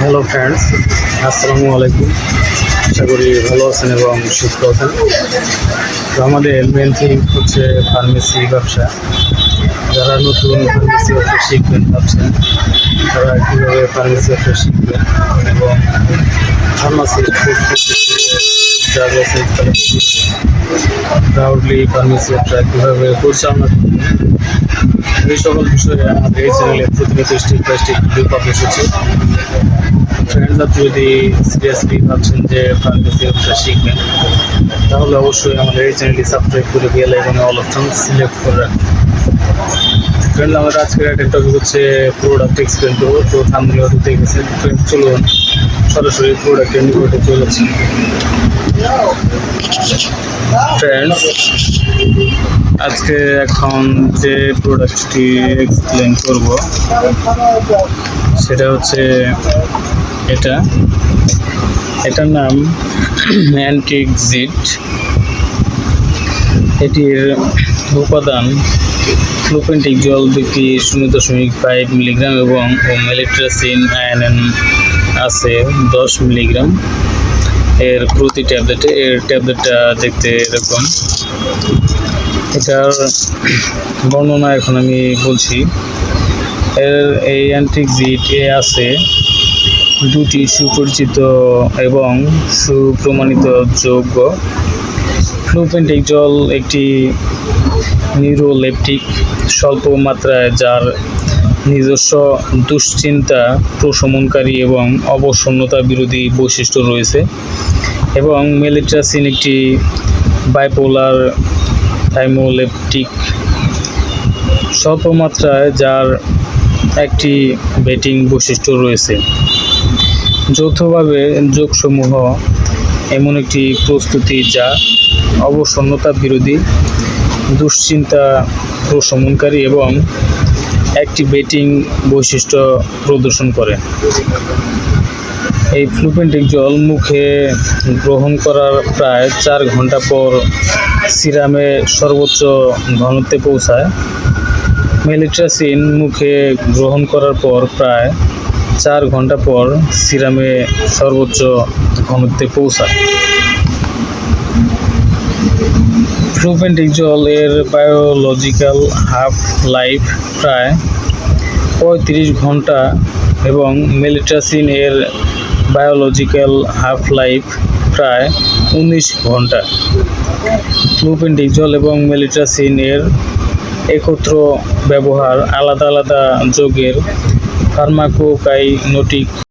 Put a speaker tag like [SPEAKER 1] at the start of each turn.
[SPEAKER 1] Hello friends আসসালামু আলাইকুম আশা করি ভালো আছেন এবং সুস্থ আছেন। তো আমাদের মেন থিম হচ্ছে ফার্মেসি ব্যবসা। যারা নতুন ফার্মেসি ব্যবসা শিখবেন ভাবছেন, তারা কীভাবে ফার্মেসি ব্যবসা শিখবেন এবং pharmacy drug license proudly pharmacy ব্যবসা কীভাবে পরিচালনা করবেন এই সকল বিষয়ে আমাদের এই চ্যানেলে প্রতিনিয়ত step by step video publish হচ্ছে। ফ্রেন্ডস আপনি যদি সিরিয়াসলি ভাবছেন যে ফার্মেসি ব্যবসা শিখবেন, তাহলে অবশ্যই আমাদের এই চ্যানেলটি সাবস্ক্রাইব করে বেল আইকনে অল অপশন সিলেক্ট করে রাখবেন ফ্রেন্ড আমাদের আজকের একটা টপিক হচ্ছে প্রোডাক্ট এক্সপ্লেন করব তো থামনি হয়তো দেখেছেন ফ্রেন্ড চলুন, সরাসরি প্রোডাক্টের নিকটে চলেছি ফ্রেন্ডস আজকে এখন যে প্রোডাক্টটি এক্সপ্লেন করব, সেটা হচ্ছে এটা। এটার নাম অ্যান্টিক জিট এটির উপাদান ফ্লুপেন্টিক জল দুটি শূন্য দশমিক ফাইভ মিলিগ্রাম এবং মেলিট্রাসিন আয়নন আছে দশ মিলিগ্রাম। এর প্রতি ট্যাবলেটে, এর ট্যাবলেটটা দেখতে এরকম। এটার বর্ণনা এখন আমি বলছি। এর এই অ্যান্টিক জিট এ আছে দুটি সুপরিচিত এবং সুপ্রমাণিত যোগ্য ফ্লুপেন্টিক জল একটি নিউরোলেপটিক স্বল্প মাত্রায়, যার নিজস্ব দুশ্চিন্তা, প্রশমনকারী এবং অবসন্নতা বিরোধী বৈশিষ্ট্য রয়েছে এবং মেলিট্রাসিন একটি বাইপোলার থাইমোলেপটিক স্বল্প মাত্রায় যার একটি বেটিং বৈশিষ্ট্য রয়েছে। যৌথভাবে যোগসমূহ এমন একটি প্রস্তুতি যা অবসন্নতা বিরোধী, দুশ্চিন্তা, প্রশমনকারী এবং অ্যাক্টিভেটিং বৈশিষ্ট্য প্রদর্শন করে। এই ফ্লুপেন্টিক জল মুখে গ্রহণ করার প্রায় চার ঘণ্টা পর সিরামে সর্বোচ্চ ঘনত্বে পৌঁছায়। মেলিট্রাসিন মুখে গ্রহণ করার পর প্রায় চার ঘণ্টা পর সিরামে সর্বোচ্চ ঘনত্বে পৌঁছায়। ফ্লুপেন্টিক জল এর বায়োলজিক্যাল হাফ লাইফ প্রায় পঁয়ত্রিশ ঘণ্টা এবং মেলিট্রাসিন এর বায়োলজিক্যাল হাফ লাইফ প্রায় উনিশ ঘণ্টা। ফ্লুপেন্টিক জল এবং মেলিট্রাসিন এর একত্র ব্যবহার আলাদা আলাদা যোগের ফার্মাকোকাইনোটিক